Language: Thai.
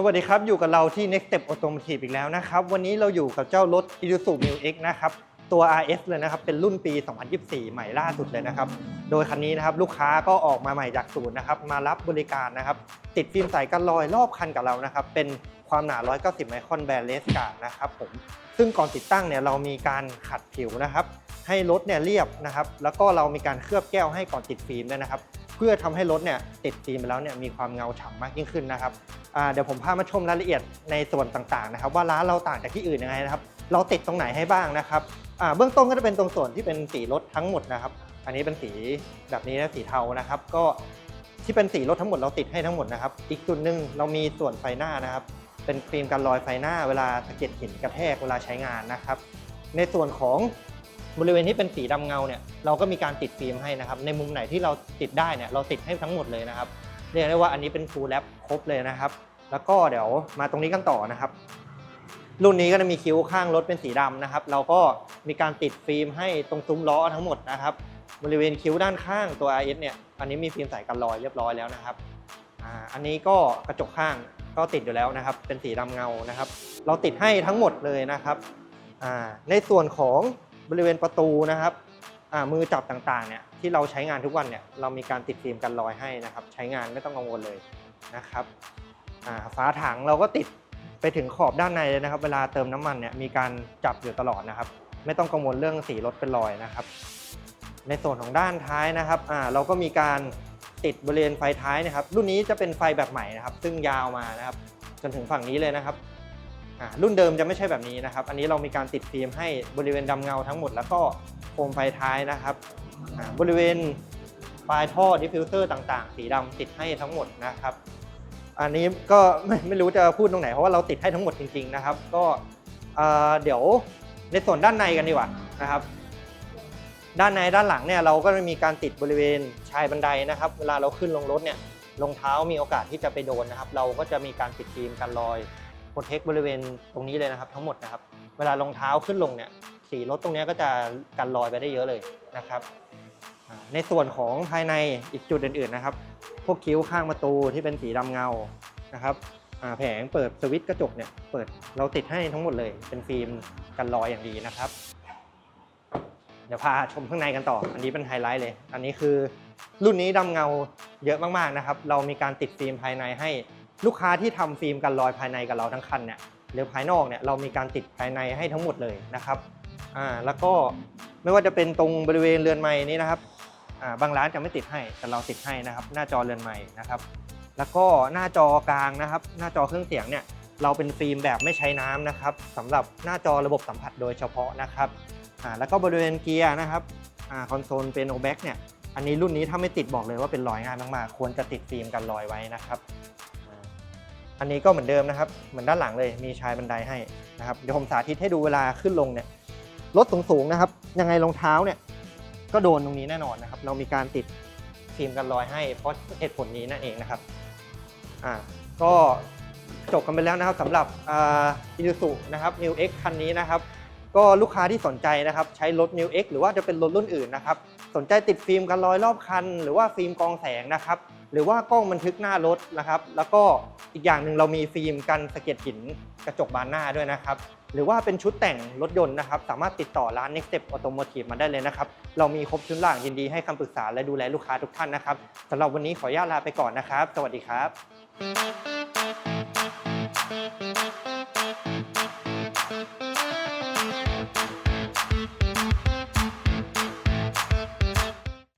สวัสดีครับ อยู่กับเราที่ Next Step Automotive อีกแล้วนะครับ วันนี้เราอยู่กับเจ้ารถ Isuzu Mu X นะครับ ตัว RS เลยนะครับ เป็นรุ่นปี 2024 ใหม่ล่าสุดเลยนะครับ โดยคันนี้นะครับลูกค้าก็ออกมาใหม่จากศูนย์นะครับ มารับบริการนะครับ ติดฟิล์มใสกันรอยรอบคันกับเรานะครับ เป็นความหนา 190 ไมครอนแบรนเลสการ์ดนะครับผม ซึ่งก่อนติดตั้งเนี่ยเรามีการขัดผิวนะครับ ให้รถเนี่ยเรียบนะครับ แล้วก็เรามีการเคลือบแก้วให้ก่อนติดฟิล์มด้วยนะครับ เพื่อทำให้รถเนี่ยติดฟิล์มไปแล้วเนี่ยมีความเงาฉ่ำมากยิ่งขึ้นนะครับเดี๋ยวผมพามาชมรายละเอียดในส่วนต่างๆนะครับว่าร้านเราต่างจากที่อื่นยังไงนะครับเราติดตรงไหนให้บ้างนะครับเบื้องต้นก็จะเป็นตรงส่วนที่เป็นสีรถทั้งหมดนะครับ อันนี้เป็นสีแบบนี้นะสีเทานะครับ ก็ที่เป็นสีรถทั้งหมดเราติดให้ทั้งหมดนะครับ อีกจุดหนึ่งเรามีส่วนไฟหน้านะครับ เป็นฟิล์มกันรอยไฟหน้า เวลาสะเก็ดหินกระแทกเวลาใช้งานนะครับ ในส่วนของ บริเวณที่เป็นสีดำเงาเนี่ยเราก็มีการติดฟิล์มให้นะครับในมุมไหนที่เราติดได้เนี่ยเราติดให้ทั้งหมดเลยนะครับเรียกได้ว่าอันนี้เป็นฟูลแลปครบเลยนะครับ แล้วก็เดี๋ยวมาตรงนี้กันต่อนะครับ รุ่นนี้ก็จะมีคิ้วข้างรถเป็นสีดำนะครับ เราก็มีการติดฟิล์มให้ตรงซุ้มล้อทั้งหมดนะครับ บริเวณคิ้วด้านข้างตัว RS เนี่ยอันนี้มีฟิล์มใสกันรอยเรียบร้อยแล้วนะครับอ่าอันนี้ก็กระจกข้างก็ติดอยู่แล้วนะครับ เป็นสีดำเงานะครับ เราติดให้ทั้งหมดเลยนะครับอ่าในส่วนของ บริเวณประตูนะครับอ่ามือจับต่างๆเนี่ยที่เราใช้งานทุกวันเนี่ยเรามีการติดฟิล์มกันรอยให้นะครับ ใช้งานไม่ต้องกังวลเลยนะครับอ่าฝาถังเราก็ติดไปถึงขอบด้านในเลยนะครับ เวลาเติมน้ำมันเนี่ยมีการจับอยู่ตลอดนะครับ ไม่ต้องกังวลเรื่องสีรถเป็นรอยนะครับ ในส่วนของด้านท้ายนะครับอ่าเราก็มีการติดบริเวณไฟท้ายนะครับ รุ่นนี้จะเป็นไฟแบบใหม่นะครับ ซึ่งยาวมานะครับ จนถึงฝั่งนี้เลยนะครับ รุ่นเดิมจะไม่ใช่แบบนี้นะครับ อันนี้เรามีการติดฟิล์มให้บริเวณดำเงาทั้งหมด แล้วก็โคมไฟท้ายนะครับ บริเวณปลายท่อดิฟฟิวเซอร์ต่างๆ สีดำติดให้ทั้งหมดนะครับ อันนี้ก็ไม่ไม่รู้จะพูดตรงไหน เพราะว่าเราติดให้ทั้งหมดจริง ๆนะครับ ก็เดี๋ยวในส่วนด้านในกันดีกว่านะครับ ด้านในด้านหลังเนี่ยเราก็จะมีการติดบริเวณชายบันไดนะครับ เวลาเราขึ้นลงรถเนี่ยรองเท้ามีโอกาสที่จะไปโดนนะครับ เราก็จะมีการติดฟิล์มกันรอย รเทคบริเวณตรงนี้เลยนะครับ ทั้งหมดนะครับ เวลารองเท้าขึ้นลงเนี่ยสีรถตรงนี้ก็จะกันรอยไปได้เยอะเลยนะครับ ในส่วนของภายในอีกจุดอื่นๆนะครับ พวกคิ้วข้างประตูที่เป็นสีดำเงานะครับแผงเปิดสวิตช์กระจกเนี่ยเปิดเราติดให้ทั้งหมดเลยเป็นฟิล์มกันรอยอย่างดีนะครับ เดี๋ยวพาชมข้างในกันต่อ อันนี้เป็นไฮไลท์เลย อันนี้คือรุ่นนี้ดำเงาเยอะมากๆนะครับ เรามีการติดฟิล์มภายในให้ ลูกค้าที่ทำฟิล์มกันรอยภายในกับเราทั้งคันเนี่ยหรือภายนอกเนี่ยเรามีการติดภายในให้ทั้งหมดเลยนะครับอ่าแล้วก็ไม่ว่าจะเป็นตรงบริเวณเรือนไม้นี้นะครับอ่าบางร้านจะไม่ติดให้แต่เราติดให้นะครับ หน้าจอเรือนไม้นะครับแล้วก็หน้าจอกลางนะครับ หน้าจอเครื่องเสียงเนี่ยเราเป็นฟิล์มแบบไม่ใช้น้ำนะครับสำหรับหน้าจอระบบสัมผัสโดยเฉพาะนะครับอ่าแล้วก็บริเวณเกียร์นะครับอ่าคอนโซลเป็นโอแบ็กเนี่ยอันนี้รุ่นนี้ถ้าไม่ติดบอกเลยว่าเป็นรอยง่ายมากๆควรจะติดฟิล์มกันรอยไว้นะครับ อันนี้ก็เหมือนเดิมนะครับเหมือนด้านหลังเลยมีชายบันไดให้นะครับเดี๋ยวผมสาธิตให้ดูเวลาขึ้นลงเนี่ยรถสูงๆนะครับ ยังไงรองเท้าเนี่ยก็โดนตรงนี้แน่นอนนะครับ เรามีการติดฟิล์มกันรอยให้เพราะเหตุผลนี้นั่นเองนะครับอ่าก็จบกันไปแล้วนะครับสำหรับอ่าอิซูซุนะครับ New X คันนี้นะครับ ก็ลูกค้าที่สนใจนะครับ ใช้รถ New X หรือว่าจะเป็นรถรุ่นอื่นนะครับ สนใจติดฟิล์มกันรอยรอบคัน หรือว่าฟิล์มกองแสงนะครับ หรือว่ากล้องบันทึกหน้ารถนะครับ แล้วก็ อีกอย่างหนึ่งเรามีฟิล์มกันสะเก็ดหินกระจกบานหน้าด้วยนะครับ หรือว่าเป็นชุดแต่งรถยนต์นะครับ สามารถติดต่อร้าน Next Step Automotive มาได้เลยนะครับ เรามีครบชุดหลังยินดีให้คำปรึกษาและดูแลลูกค้าทุกท่านนะครับสำหรับวันนี้ขออนุญาตลาไปก่อนนะครับ สวัสดีครับ